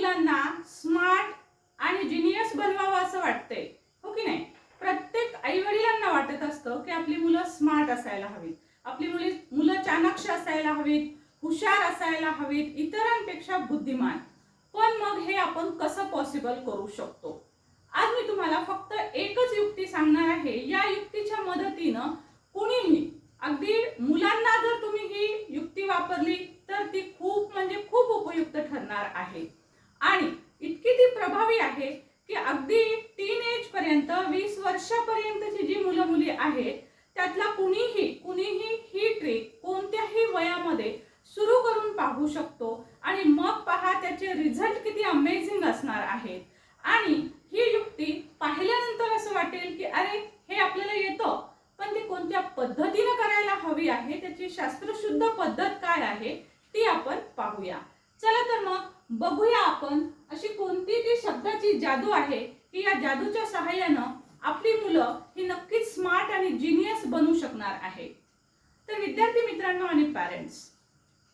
मुलांना स्मार्ट आणि जिनियस बनवावं असं वाटतंय. हो की नाही? प्रत्येक आई वडिलांना वाटत असतं की आपली मुलं स्मार्ट असायला हवीत. आपली मुली मुलं चाणाक्ष असायला हवीत हुशार असायला हवीत इतरांपेक्षा बुद्धिमान. पण मग हे आपण कसं पॉसिबल करू शकतो? आज मी तुम्हाला फक्त एकच युक्ती सांगणार आहे. या युक्तीच्या मदतीनं कुणीही अगदी मुलांना जर तुम्ही ही युक्ती वापरली तर ती खूप म्हणजे खूप उपयुक्त ठरणार आहे. आणि इतकी ती प्रभावी आहे की अगदी टीन एज पर्यंत वीस वर्षापर्यंतची जी मुलं मुली आहेत त्यातला कुणीही कुणीही ही ट्रिक कोणत्याही वयामध्ये सुरू करून पाहू शकतो आणि मग पहा त्याचे रिझल्ट किती अमेझिंग असणार आहेत. आणि ही युक्ती पाहिल्यानंतर असं वाटेल की अरे हे आपल्याला येतं पण ती कोणत्या पद्धतीनं करायला हवी आहे त्याची शास्त्रशुद्ध पद्धत काय आहे ती आपण पाहूया चला तर मग बघूया आपण अशी कोणती ती शब्दाची जादू आहे की या जादूच्या सहाय्यानं आपली मुलं ही नक्कीच स्मार्ट आणि जिनियस बनू शकणार आहे तर विद्यार्थी मित्रांनो आणि पॅरेंट्स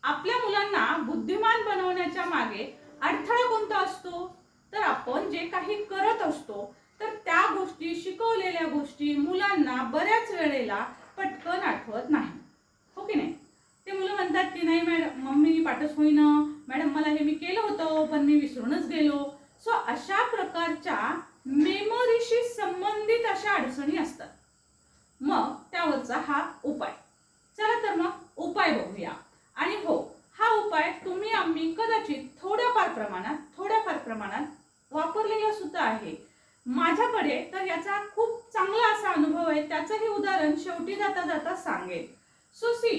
आपल्या मुलांना बुद्धिमान बनवण्याच्या मागे अडथळा कोणता असतो? तर आपण जे काही करत असतो तर त्या गोष्टी शिकवलेल्या गोष्टी मुलांना बऱ्याच वेळेला पटकन आठवत नाही. हो की नाही? ते मुलं म्हणतात की नाही मॅडम मम्मी पाठच होईना. मॅडम मला हे मी केलं होतं पण मी विसरूनच गेलो. सो अशा प्रकारच्या मेमरीशी संबंधित अशा अडचणी असतात. मग त्यावरचा हा उपाय. चला तर मग उपाय बघूया. आणि हो हा उपाय तुम्ही आम्ही कदाचित थोड्याफार प्रमाणात थोड्याफार प्रमाणात वापरलेला सुद्धा आहे. माझ्याकडे तर याचा खूप चांगला असा अनुभव आहे त्याचंही उदाहरण शेवटी जाता जाता सांगेल सो सी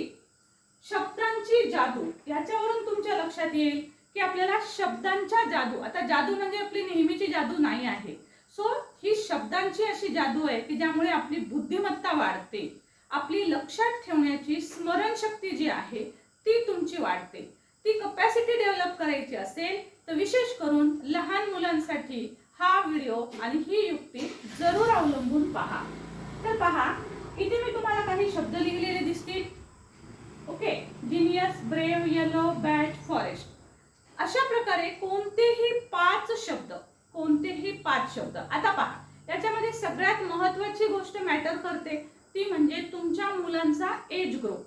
शब्दांची जादू याच्यावरून तुमच्या लक्षात येईल की आपल्याला शब्दांच्या जादू आता जादू म्हणजे आपली नेहमीची जादू नाही आहे. सो ही शब्दांची अशी जादू आहे की ज्यामुळे आपली बुद्धिमत्ता वाढते. आपली लक्षात ठेवण्याची स्मरणशक्ती जी आहे ती तुमची वाढते. ती कपॅसिटी डेव्हलप करायची असेल तर विशेष करून लहान मुलांसाठी हा व्हिडिओ आणि ही युक्ती जरूर अवलंबून पहा. तर पहा इथे मी तुम्हाला काही शब्द लिहिलेले दिसतील. Okay genius brave yellow bat forest अशा प्रकारे कोणतेही पाच शब्द कोणतेही पाच शब्द. आता पहा याच्यामध्ये सगळ्यात महत्वाची गोष्ट मॅटर करते ती म्हणजे तुमच्या मुलांचा एज ग्रुप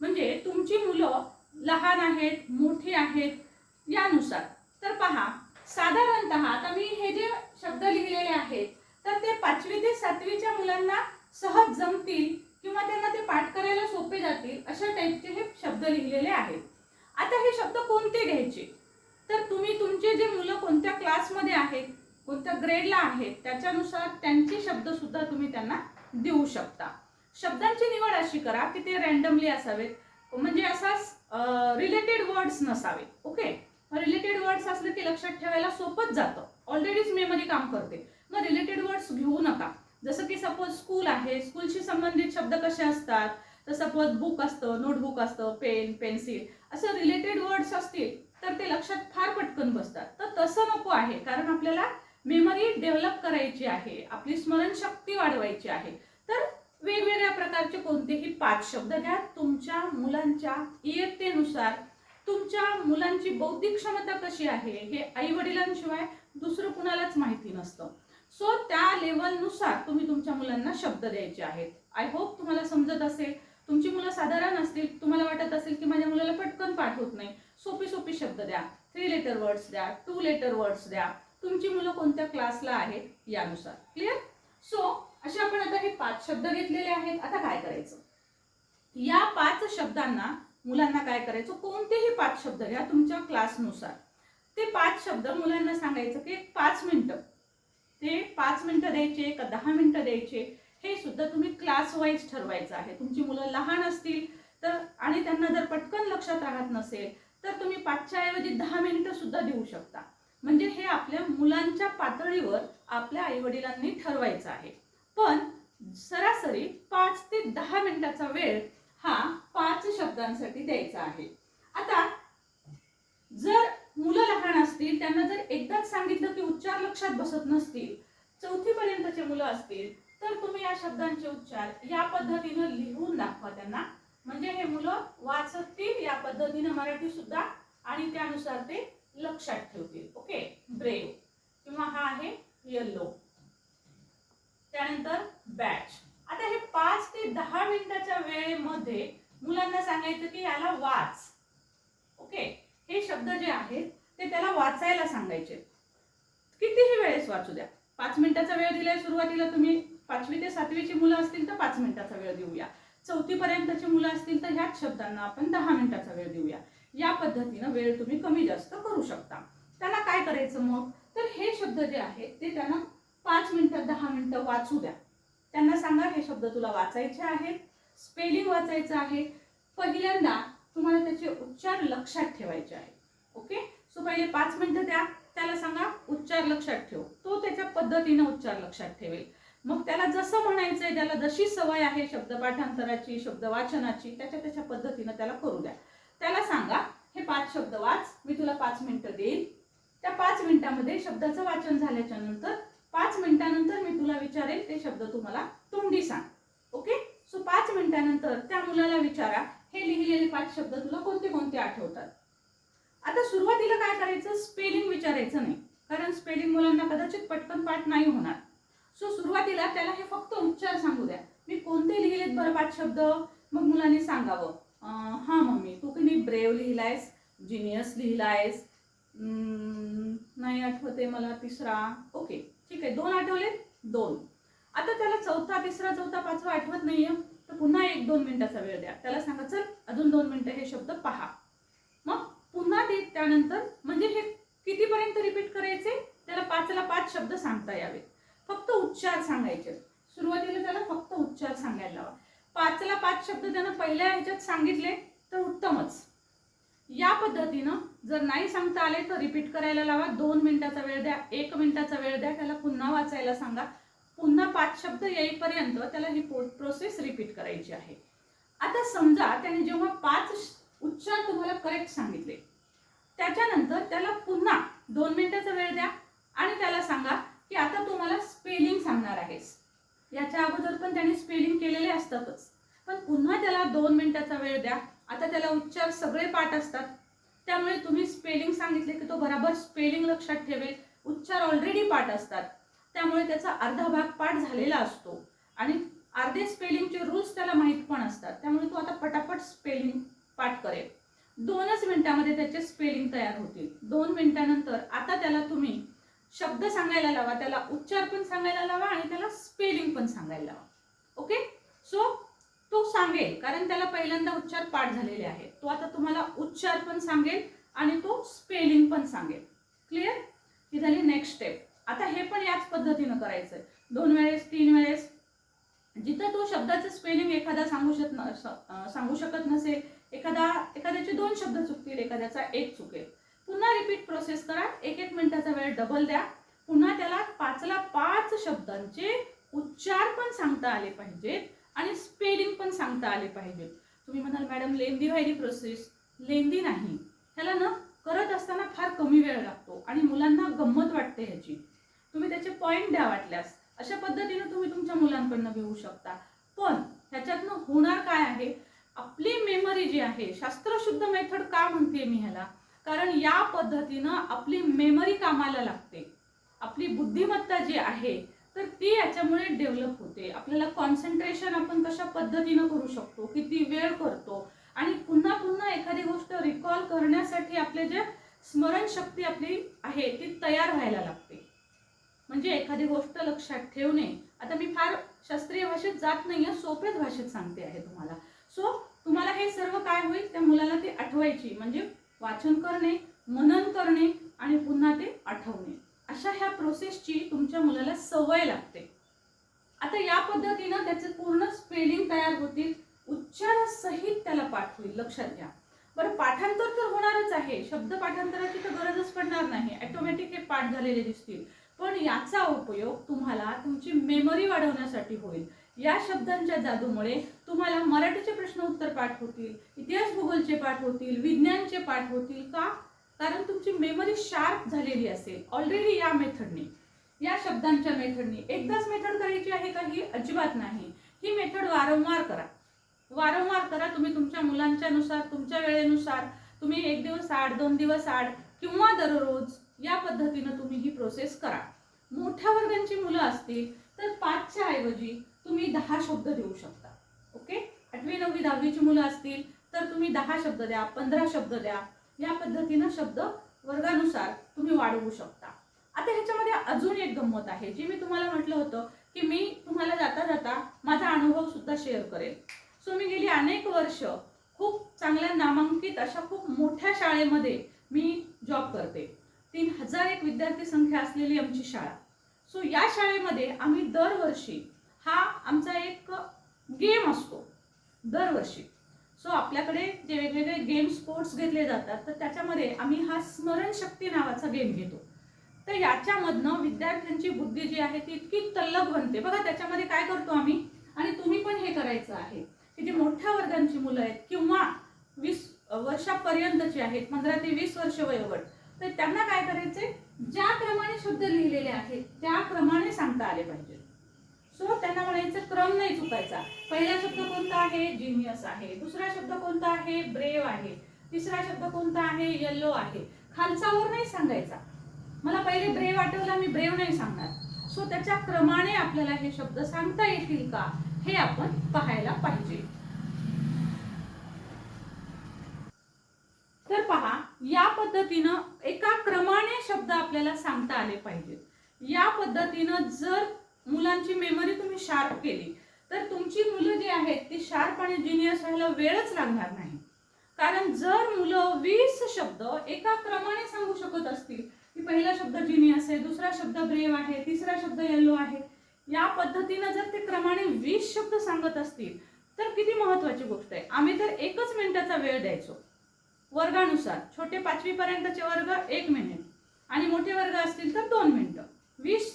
म्हणजे तुमची मुलं लहान आहेत मोठी आहेत यानुसार. तर पहा साधारणतः आता मी हे जे शब्द लिहिलेले आहेत तर ते पाचवी ते सातवीच्या मुलांना सहज जमतील किंवा त्यांना ते पाठ करायला सोपे जातील अशा टाईपचे हे शब्द लिहिलेले आहेत. आता हे शब्द कोणते घ्यायचे? तर तुम्ही तुमचे जे मुलं कोणत्या क्लासमध्ये आहेत कोणत्या ग्रेडला आहेत त्याच्यानुसार त्यांचे शब्द सुद्धा तुम्ही त्यांना देऊ शकता. शब्दांची निवड अशी करा की ते रॅन्डमली असावेत. म्हणजे असाच रिलेटेड वर्ड्स नसावेत. ओके रिलेटेड वर्ड्स असले की लक्षात ठेवायला सोपंच जातं. ऑलरेडीच मेमरी काम करते. मग रिलेटेड वर्ड्स घेऊ नका. जसं की सपोज स्कूल आहे स्कूलशी संबंधित शब्द कसे असतात? तर सपोज बुक असतं नोटबुक असतं पेन पेन्सिल असं रिलेटेड वर्ड्स असतील तर ते लक्षात फार पटकन बसतात. तर तसं नको आहे कारण आपल्याला मेमरी डेव्हलप करायची आहे आपली स्मरणशक्ती वाढवायची आहे. तर वेगवेगळ्या प्रकारचे कोणतेही पाच शब्द घ्या. तुमच्या मुलांच्या इयत्तेनुसार तुमच्या मुलांची बौद्धिक क्षमता कशी आहे हे आई वडिलांशिवाय दुसरं कुणालाच माहिती नसतं. सो त्या लेवलनुसार तुम्ही तुमच्या मुलांना शब्द द्यायचे आहेत. आय होप तुम्हाला समजत असेल. तुमची मुलं साधारण असतील तुम्हाला वाटत असेल की माझ्या मुलाला पटकन पाठ होत नाही. सोपी सोपी शब्द द्या थ्री लेटर वर्ड्स द्या टू लेटर वर्ड्स द्या. तुमची मुलं कोणत्या क्लासला आहेत यानुसार. क्लिअर सो असे आपण आता हे पाच शब्द घेतलेले आहेत. आता काय करायचं? या पाच शब्दांना मुलांना काय करायचं? कोणतेही पाच शब्द घ्या तुमच्या क्लासनुसार ते पाच शब्द मुलांना सांगायचं की पाच मिनिटं. ते पाच मिनिटं द्यायचे का दहा मिनिटं द्यायचे. हे सुद्धा तुम्ही क्लास वाईज ठरवायचं आहे. तुमची मुलं लहान असतील तर आणि त्यांना जर पटकन लक्षात राहत नसेल तर तुम्ही पाचच्या ऐवजी दहा मिनिटं सुद्धा देऊ शकता. म्हणजे हे आपल्या मुलांच्या पातळीवर आपल्या आईवडिलांनी ठरवायचं आहे. पण सरासरी पाच ते दहा मिनिटाचा वेळ हा पाच शब्दांसाठी द्यायचा आहे. आता जर मुलं लहान असतील त्यांना जर एकदाच सांगितलं की उच्चार लक्षात बसत नसतील चौथीपर्यंतचे मुलं असतील तर तुम्ही या शब्दांचे उच्चार या पद्धतीनं लिहून दाखवा त्यांना. म्हणजे हे मुलं वाचतील या पद्धतीनं मराठी सुद्धा आणि त्यानुसार ते लक्षात ठेवतील. ओके? ब्रेव. किंवा हा आहे येल्लो त्यानंतर बॅच आता हे पाच ते दहा मिनिटाच्या वेळेमध्ये मुलांना सांगायचं की याला वाच. ओके? हे शब्द जे आहेत ते त्याला वाचायला सांगायचे. कितीही वेळेस वाचू द्या. पाच मिनिटाचा वेळ दिलाय सुरुवातीला तुम्ही पाचवी ते सातवीची मुलं असतील तर पाच मिनिटाचा वेळ देऊया. चौथीपर्यंतची मुलं असतील तर ह्याच शब्दांना आपण दहा मिनिटाचा वेळ देऊया. या पद्धतीनं वेळ तुम्ही कमी जास्त करू शकता. त्यांना काय करायचं मग? तर हे शब्द जे आहेत ते त्यांना पाच मिनिटं दहा मिनिटं वाचू द्या. त्यांना सांगा हे शब्द तुला वाचायचे आहेत स्पेलिंग वाचायचं आहे. पहिल्यांदा तुम्हाला त्याचे उच्चार लक्षात ठेवायचे आहे ओके? सो पहिले पाच मिनिटं द्या. त्याला सांगा उच्चार लक्षात ठेव. तो त्याच्या पद्धतीनं उच्चार लक्षात ठेवेल. मग त्याला जसं म्हणायचंय त्याला जशी सवय आहे शब्द पाठांतराची शब्द वाचनाची त्याच्या त्याच्या पद्धतीनं त्याला करू द्या. त्याला सांगा हे पाच शब्द वाच मी तुला पाच मिनिटं देईन. त्या पाच मिनिटामध्ये शब्दाचं वाचन झाल्याच्यानंतर पाच मिनिटानंतर मी तुला विचारेल ते शब्द तुम्हाला तोंडी सांग. ओके? सो पाच मिनिटानंतर त्या मुलाला विचारा हे लिहिलेले पाच शब्द तुला कोणते कोणते आठवतात? आता सुरुवातीला काय करायचं? स्पेलिंग विचारायचं नाही. कारण स्पेलिंग मुलांना कदाचित पटकन पाठ नाही होणार. सो सुरुवातीला त्याला हे फक्त उच्चार सांगू द्या. मी कोणते लिहिलेत बरं पाच शब्द? मग मुलांनी सांगावं. हां मम्मी तू की नाही ब्रेव लिहिलायस? जिनियस लिहिलायस? नाही आठवते मला तिसरा. ओके ठीक आहे दोन आठवले दोन. आता त्याला चौथा तिसरा चौथा पाचवा आठवत नाहीये. तर पुन्हा एक दोन मिनिटाचा वेळ द्या. त्याला सांगा चल अजून दोन मिनिटं हे शब्द पहा. मग पुन्हा ते त्यानंतर म्हणजे हे कितीपर्यंत रिपीट करायचे? त्याला पाचला पाच शब्द सांगता यावे. फक्त उच्चार सांगायचे. सुरुवातीला त्याला फक्त उच्चार सांगायला लावा. पाचला पाच शब्द त्यानं पहिल्या ह्याच्यात सांगितले तर उत्तमच. या पद्धतीनं जर नाही सांगता आले तर रिपीट करायला लावा. दोन मिनिटाचा वेळ द्या एक मिनिटाचा वेळ द्या त्याला पुन्हा वाचायला सांगा. पुन्हा पाच शब्द येईपर्यंत त्याला ही प्रोसेस रिपीट करायची आहे. आता समजा त्याने जेव्हा पाच उच्चार तुम्हाला करेक्ट सांगितले. त्याच्यानंतर त्याला पुन्हा दोन मिनिटाचा वेळ द्या आणि त्याला सांगा की आता तुम्हाला स्पेलिंग सांगणार आहेस. याच्या अगोदर पण त्याने स्पेलिंग केलेले असतातच. पण पुन्हा त्याला दोन मिनिटाचा वेळ द्या. आता त्याला उच्चार सगळे पाठ असतात. त्यामुळे तुम्ही स्पेलिंग सांगितले की तो बराबर स्पेलिंग लक्षात ठेवेल. उच्चार ऑलरेडी पाठ असतात. त्यामुळे त्याचा अर्धा भाग पाठ झालेला असतो. आणि अर्धे स्पेलिंगचे रूल्स त्याला माहीत पण असतात. त्यामुळे तो आता पटापट स्पेलिंग पाठ करेल. दोनच मिनिटामध्ये त्याचे स्पेलिंग तयार होतील. दोन मिनिटानंतर आता त्याला तुम्ही शब्द सांगायला लावा त्याला उच्चार पण सांगायला लावा आणि त्याला स्पेलिंग पण सांगायला लावा. ओके सो तो सांगेल कारण त्याला पहिल्यांदा उच्चार पाठ झालेले आहेत. तो आता तुम्हाला उच्चार पण सांगेल आणि तो स्पेलिंग पण सांगेल. क्लिअर ही झाली नेक्स्ट स्टेप आता हे पण याच पद्धतीनं करायचंय. दोन वेळेस तीन वेळेस. जिथं तो शब्दाचं स्पेलिंग एखादा सांगू शक न- सांगू शकत नसेल एखादा एखाद्याचे दोन शब्द चुकतील एखाद्याचा एक चुकेल. पुन्हा रिपीट प्रोसेस करा. एक एक मिनिटाचा वेळ डबल द्या. पुन्हा त्याला पाचला पाच शब्दांचे उच्चार पण सांगता आले पाहिजेत आणि स्पेलिंग पण सांगता आले पाहिजेत. तुम्ही म्हणाल मॅडम लेंदी व्हायली प्रोसेस लेंदी नाही. ह्याला ना करत असताना फार कमी वेळ लागतो आणि मुलांना गंमत वाटते ह्याची. तुम्ही त्याचे पॉईंट द्या वाटल्यास. अशा पद्धतीनं तुम्ही तुमच्या मुलांकडनं घेऊ शकता. पण ह्याच्यातनं होणार काय आहे? आपली मेमरी जी आहे शास्त्रशुद्ध मेथड का म्हणते मी ह्याला? कारण या पद्धतीनं आपली मेमरी कामाला लागते. आपली बुद्धिमत्ता जी आहे तर ती याच्यामुळे डेव्हलप होते. आपल्याला कॉन्सन्ट्रेशन आपण कशा पद्धतीनं करू शकतो? किती वेळ करतो? आणि पुन्हा पुन्हा एखादी गोष्ट रिकॉल करण्यासाठी आपले जे स्मरणशक्ती आपली आहे ती तयार व्हायला लागते. म्हणजे एखादी गोष्ट लक्षात ठेवणे. आता मी फार शास्त्रीय भाषेत जात नाहीये सोप्याच भाषेत सांगते आहे तुम्हाला. सो तुम्हाला हे सर्व काय होईल? त्या मुलाला ते आठवायची. म्हणजे वाचन करणे मनन करणे आणि पुन्हा ते आठवणे. अशा ह्या प्रोसेसची तुमच्या मुलाला सवय लागते. आता या पद्धतीनं त्याचे पूर्ण स्पेलिंग तयार होतील. उच्चारासहित त्याला पाठ होईल. लक्षात घ्या. बरं पाठांतर तर होणारच आहे. शब्द पाठांतराची तर गरजच पडणार नाही. ऑटोमॅटिक हे पाठ झालेले दिसतील. पण याचा उपयोग तुम्हाला तुमची मेमरी वाढवण्यासाठी होईल. या शब्दांच्या जादूमुळे तुम्हाला मराठीचे प्रश्न उत्तर पाठ होतील इतिहास भूगोलचे पाठ होतील विज्ञानचे पाठ होतील का? कारण तुमची मेमरी शार्प झालेली असेल ऑलरेडी या मेथडने या शब्दांच्या मेथडने एकदाच मेथड करायची आहे का ही? अजिबात नाही. ही मेथड वारंवार करा. वारंवार करा तुम्ही तुमच्या मुलांच्या नुसार तुमच्या वेळेनुसार. तुम्ही एक दिवस आड दोन दिवस आड किंवा दररोज या पद्धतीनं तुम्ही ही प्रोसेस करा. मोठ्या वर्गांची मुलं असतील तर पाचच्या ऐवजी तुम्ही दहा शब्द देऊ शकता. ओके आठवी नववी दहावीची मुलं असतील तर तुम्ही दहा शब्द द्या पंधरा शब्द द्या. या पद्धतीनं शब्द वर्गानुसार तुम्ही वाढवू शकता. आता ह्याच्यामध्ये अजून एक गंमत आहे जी मी तुम्हाला म्हटलं होतं की मी तुम्हाला जाता जाता माझा अनुभव सुद्धा शेअर करेल. सो मी गेली अनेक वर्ष खूप चांगल्या नामांकित अशा खूप मोठ्या शाळेमध्ये मी जॉब करते. तीन हजार एक विद्यार्थी संख्या असलेली आमची शाळा. सो या शाळेमध्ये आम्ही दरवर्षी हा आमचा एक गेम असतो दरवर्षी. सो आपल्याकडे जे वेगवेगळे गेम स्पोर्ट्स घेतले जातात तर त्याच्यामध्ये आम्ही हा स्मरणशक्ती नावाचा गेम घेतो. तर याच्यामधनं विद्यार्थ्यांची बुद्धी जी आहे ती इतकी तल्लक बनते. बघा त्याच्यामध्ये काय करतो आम्ही? आणि तुम्ही पण हे करायचं आहे की जी मोठ्या वर्गांची मुलं आहेत किंवा वीस वर्षापर्यंतची आहेत पंधरा ते वीस वर्ष वयोगट तर त्यांना काय करायचे ज्या क्रमाने शब्द लिहिलेले आहेत त्या क्रमाने सांगता आले पाहिजेत सो त्यांना म्हणायचं क्रम नाही चुकायचा. पहिला शब्द कोणता आहे? जिनियस आहे. दुसरा शब्द कोणता आहे? ब्रेव आहे. तिसरा शब्द कोणता आहे? येल्लो आहे. खालचावर नाही सांगायचा. मला पहिले ब्रेव आठवला मी ब्रेव नाही सांगणार. सो त्याच्या क्रमाने आपल्याला हे शब्द सांगता येतील का? हे आपण पाहायला पाहिजे. तर पहा या पद्धतीनं एका क्रमाने शब्द आपल्याला सांगता आले पाहिजेत. या पद्धतीनं जर मुलांची मेमरी तुम्ही शार्प केली. तर तुमची मुलं जी आहेत ती शार्प आणि जिनियस व्हायला वेळच लागणार नाही. कारण जर मुलं वीस शब्द एका क्रमाने सांगू शकत असतील की पहिला शब्द जिनियस आहे दुसरा शब्द ब्रेव आहे तिसरा शब्द येलो आहे या पद्धतीनं जर ते क्रमाने वीस शब्द सांगत असतील तर किती महत्वाची गोष्ट आहे. आम्ही तर एकच मिनिटाचा वेळ द्यायचो. वर्गानुसार छोटे पाचवीपर्यंतचे वर्ग एक मिनिट आणि मोठे वर्ग असतील तर दोन मिनिटं वीस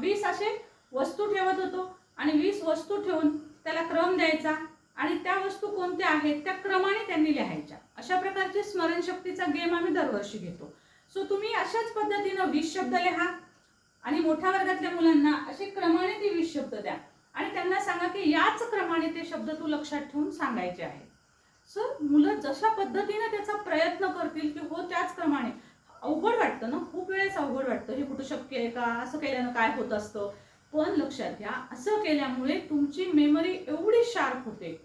वीस असे वस्तू ठेवत होतो. आणि वीस वस्तू ठेवून त्याला क्रम द्यायचा. आणि त्या वस्तू कोणत्या आहेत त्या क्रमाने त्यांनी लिहायच्या. अशा प्रकारचे स्मरणशक्तीचा गेम आम्ही दरवर्षी घेतो. सो तुम्ही अशाच पद्धतीनं वीस शब्द लिहा. आणि मोठ्या वर्गातल्या मुलांना असे क्रमाने ते वीस शब्द द्या. आणि त्यांना सांगा की याच क्रमाने ते शब्द तू लक्षात ठेवून सांगायचे आहेत. सो मुलं जशा पद्धतीने त्याचा प्रयत्न करतील की हो त्याच क्रमाने. अवघड वाटतं ना? खूप वेळेस अवघड वाटतं. हे कुठं शक्य आहे का? असं केल्यानं काय होत असतं? पण लक्षात घ्या असं केल्यामुळे तुमची मेमरी एवढी शार्प होते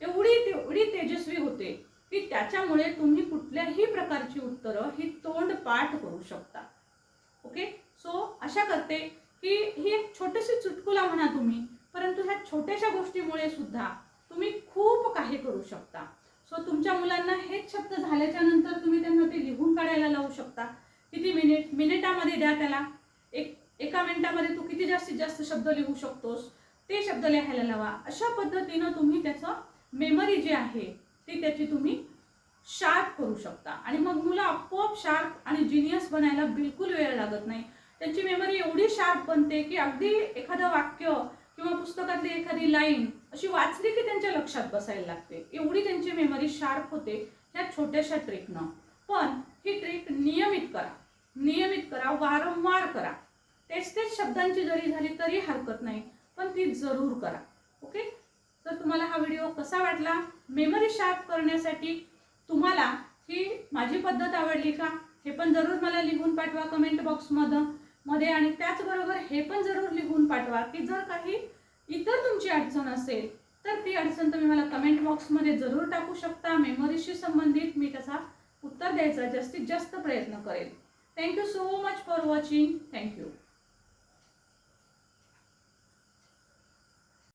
एवढी तेवढी तेजस्वी होते की त्याच्यामुळे तुम्ही कुठल्याही प्रकारची उत्तरं ही तोंड पाठ करू शकता. ओके सो आशा करते की ही एक छोटीशी चुटकुला म्हणा तुम्ही परंतु ह्या छोट्याशा गोष्टीमुळे सुद्धा तुम्ही खूप काही करू शकता. सो तुमच्या मुलांना हेच शब्द झाल्याच्यानंतर तुम्ही त्यांना ते लिहून काढायला लावू शकता. किती मिनिट मिनिटामध्ये द्या त्याला. एक एका मिनिटामध्ये तू किती जास्तीत जास्त शब्द लिहू शकतोस ते शब्द लिहायला लावा. अशा पद्धतीनं तुम्ही त्याचं मेमरी जी आहे ती त्याची तुम्ही शार्प करू शकता. आणि मग मुलं आपोआप शार्प आणि जिनियस बनायला बिलकुल वेळ लागत नाही. त्यांची मेमरी एवढी शार्प बनते की अगदी एखादं वाक्य किंवा पुस्तकातली एखादी लाईन अशी वाचली की त्यांच्या लक्षात बसायला लागते. एवढी त्यांची मेमरी शार्प होते ह्या छोट्याशा ट्रिकनं पण ही ट्रिक नियमित करा. नियमित करा वारंवार करा. तेच तेच शब्दांची जरी झाली तरी हरकत नाही पण ती जरूर करा. ओके? तर तुम्हाला हा व्हिडिओ कसा वाटला? मेमरी शार्प करण्यासाठी तुम्हाला ही माझी पद्धत आवडली का? हे पण जरूर मला लिहून पाठवा कमेंट बॉक्समध्ये मध्ये. आणि त्याचबरोबर हे पण जरूर लिहून पाठवा की जर काही इतर तुमची अडचण असेल तर ती अडचण तुम्ही मला कमेंट बॉक्समध्ये जरूर टाकू शकता. मेमरीशी संबंधित मी त्याचा उत्तर द्यायचा जास्तीत जास्त प्रयत्न करेल thank you so much for watching thank you